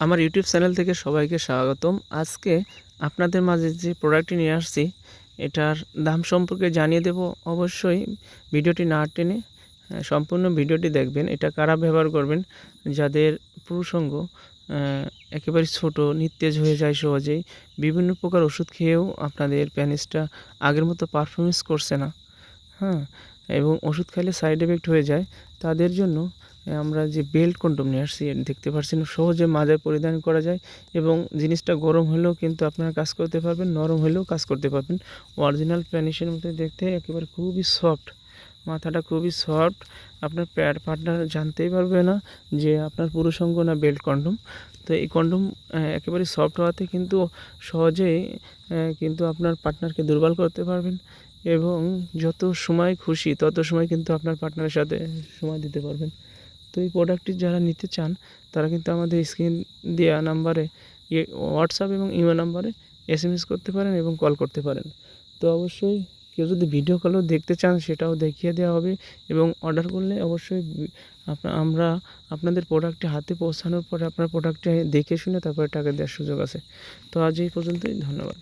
আমার YouTube channel থেকে সবাইকে স্বাগতম। আজকে আপনাদের মাঝে যে প্রোডাক্টটি নিয়ে আসছি এটার দাম সম্পর্কে জানিয়ে দেব। অবশ্যই ভিডিওটি না টেনে সম্পূর্ণ ভিডিওটি দেখবেন। এটা কারা ব্যবহার করবেন? যাদের পুরুষঙ্গ আহ, একেবারে ছোট নিস্তেজ হয়ে যায় সহজেই। বিভিন্ন প্রকার ওষুধ খেয়েও আপনাদের প্যানিসটা আগের মতো পারফরমেন্স করছে না। হ্যাঁ এবং ওষুধ খাইলে সাইড এফেক্ট হয়ে যায়, তাদের জন্য আমরা যে বেল্ট কন্ডম নিয়ে আসছি দেখতে পাচ্ছেন সহজে মাজায় পরিধান করা যায় এবং জিনিসটা গরম হলেও কিন্তু আপনারা কাজ করতে পারবেন, নরম হলেও কাজ করতে পারবেন। অরিজিনাল প্যানিসের মতো দেখতে একেবারে খুবই সফট মাথাটা খুবই সফট আপনার প্যাড পার্টনার জানতেই পারবে না যে আপনার পুরুষঙ্গ না বেল্ট কন্ডম তো এই কন্ডম একেবারে সফট হওয়াতে কিন্তু সহজেই কিন্তু আপনার পার্টনারকে দুর্বল করতে পারবেন। এবং যত সময় খুশি, তত সময় কিন্তু আপনার পার্টনারের সাথে সময় দিতে পারবেন। তো এই প্রোডাক্টটি যারা নিতে চান, তারা কিন্তু আমাদের স্ক্রিন দেওয়া নাম্বারে হোয়াটসঅ্যাপ এবং ইমেল নাম্বারে এস এম এস করতে পারেন এবং কল করতে পারেন। তো অবশ্যই কেউ যদি ভিডিও কলও দেখতে চান, সেটাও দেখিয়ে দেওয়া হবে এবং অর্ডার করলে অবশ্যই আমরা আপনাদের প্রোডাক্টটি হাতে পৌঁছানোর পরে আপনার প্রোডাক্টটি দেখে শুনে তারপরে টাকা দেওয়ার সুযোগ আছে। তো আজ এই পর্যন্তই, ধন্যবাদ।